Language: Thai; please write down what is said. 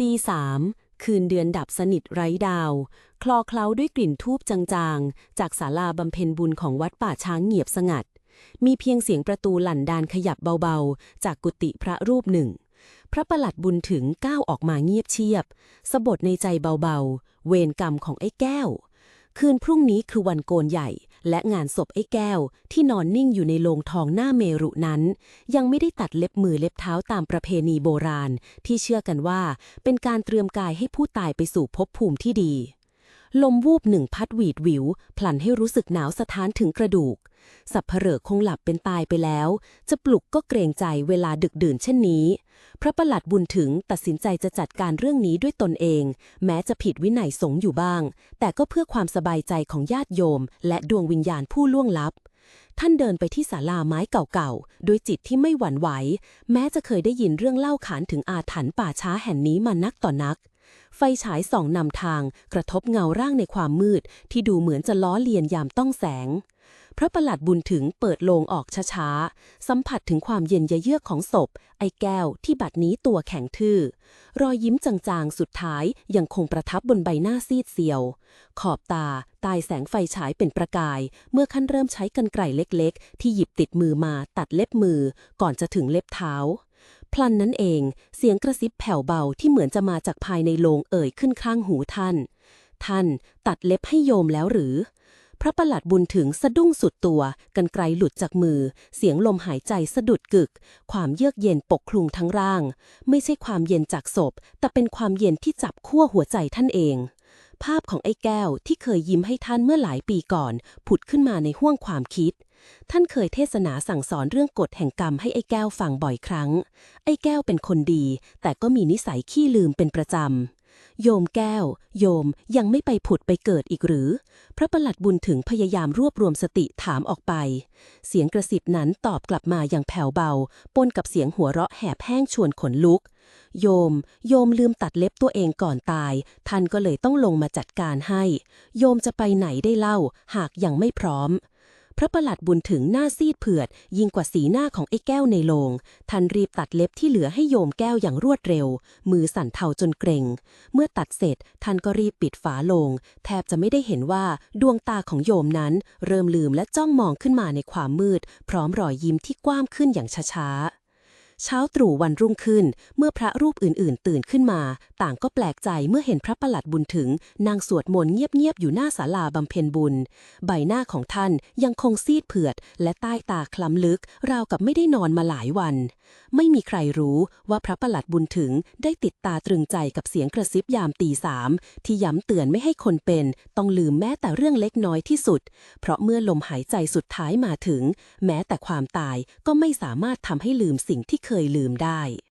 ตีสามคืนเดือนดับสนิทไร้ดาว คลอเคล้าด้วยกลิ่นทูบจางๆ จากศาลาบำเพ็ญบุญของวัดป่าช้างเงียบสงัด มีเพียงเสียงประตูหลั่นดานขยับเบาๆ จากกุฏิพระรูปหนึ่ง พระประหลัดบุญถึงก้าวออกมาเงียบเชียบสะบดในใจเบาๆ เวรกรรมของไอ้แก้ว คืนพรุ่งนี้คือวันโกนใหญ่ และงานศพไอ้แก้วที่นอนนิ่งอยู่ในโลงทองหน้าเมรุนั้น ยังไม่ได้ตัดเล็บมือเล็บเท้าตามประเพณีโบราณ ที่เชื่อกันว่าเป็นการเตรียมกายให้ผู้ตายไปสู่ภพภูมิที่ดี ลมวูบหนึ่งพัดหวีดหวิว พลันให้รู้สึกหนาวสะท้านถึงกระดูก สับเผลอคงหลับเป็นตายไปแล้ว จะปลุกก็เกรงใจเวลาดึกดื่นเช่นนี้ พระประหลัดบุญถึงตัดสินใจจะจัดการเรื่องนี้ด้วยตนเอง แม้จะผิดวินัยสงฆ์อยู่บ้าง แต่ก็เพื่อความสบายใจของญาติโยม และดวงวิญญาณผู้ล่วงลับท่านเดินไปที่ศาลาไม้เก่าๆ โดยจิตที่ไม่หวั่นไหว แม้จะเคยได้ยินเรื่องเล่าขานถึงอาถรรพ์ป่าช้าแห่งนี้มานักต่อนัก ไฟฉายส่องนำทางกระทบเงาร่างในความมืด ที่ดูเหมือนจะล้อเลียนยามต้องแสง พระประหลัดบุญถึงเปิดโลงออกช้าๆ สัมผัสถึงความเย็นเยือกของศพ ไอ้แก้วที่บัดนี้ตัวแข็งทื่อ รอยยิ้มจางๆ สุดท้ายยังคงประทับบนใบหน้าซีดเซียว ขอบตาตายแสงไฟฉายเป็นประกาย เมื่อขั้นเริ่มใช้กันไกรเล็กๆ ที่หยิบติดมือมาตัดเล็บมือ ก่อนจะถึงเล็บเท้า พลันนั้นเอง เสียงกระซิบแผ่วเบาที่เหมือนจะมาจากภายในโลงเอ่ยขึ้นข้างหูท่าน ท่านตัดเล็บให้โยมแล้วหรือ พระประหลัดบุญถึงสะดุ้งสุดตัว กันไกลหลุดจากมือ เสียงลมหายใจสะดุดกึก ความเยือกเย็นปกคลุมทั้งร่าง ไม่ใช่ความเย็นจากศพ แต่เป็นความเย็นที่จับขั้วหัวใจท่านเองภาพของไอ้แก้วที่เคยยิ้มให้ท่านเมื่อหลายปีก่อน ผุดขึ้นมาในห้วงความคิด ท่านเคยเทศนาสั่งสอนเรื่องกฎแห่งกรรมให้ไอ้แก้วฟังบ่อยครั้ง ไอ้แก้วเป็นคนดี แต่ก็มีนิสัยขี้ลืมเป็นประจำ โยมแก้ว โยมยังไม่ไปผุดไปเกิดอีกหรือ พระประหลัดบุญถึงพยายามรวบรวมสติถามออกไป เสียงกระสิบนั้นตอบกลับมาอย่างแผ่วเบา ปนกับเสียงหัวเราะแหบแห้งชวนขนลุก โยม โยมลืมตัดเล็บตัวเองก่อนตาย ท่านก็เลยต้องลงมาจัดการให้ โยมจะไปไหนได้เล่า หากยังไม่พร้อม พระประหลัดบุญถึงหน้าซีดเผือด ยิ่งกว่าสีหน้าของไอ้แก้วในโลงท่านรีบตัดเล็บที่เหลือให้โยมแก้วอย่างรวดเร็ว มือสั่นเทาจนเกรงเมื่อตัดเสร็จท่านก็รีบปิดฝาโลง แทบจะไม่ได้เห็นว่าดวงตาของโยมนั้น เริ่มลืมและจ้องมองขึ้นมาในความมืด พร้อมรอยยิ้มที่กว้างขึ้นอย่างช้าๆเช้าตรู่วันรุ่งขึ้น เมื่อพระรูปอื่นๆ ตื่นขึ้นมา ต่างก็แปลกใจเมื่อเห็นพระประหลัดบุญถึงนางสวดมนต์เงียบๆอยู่หน้าศาลาบำเพ็ญบุญ ใบหน้าของท่านยังคงซีดเผือด และใต้ตาคล้ำลึก ราวกับไม่ได้นอนมาหลายวัน ไม่มีใครรู้ว่าพระประหลัดบุญถึงได้ติดตาตรึงใจกับเสียงกระซิบยามตีสามที่ย้ำเตือนไม่ให้คนเป็น ต้องลืมแม้แต่เรื่องเล็กน้อยที่สุด เพราะเมื่อลมหายใจสุดท้ายมาถึง แม้แต่ความตายก็ไม่สามารถทำให้ลืมสิ่งที่เคยลืมได้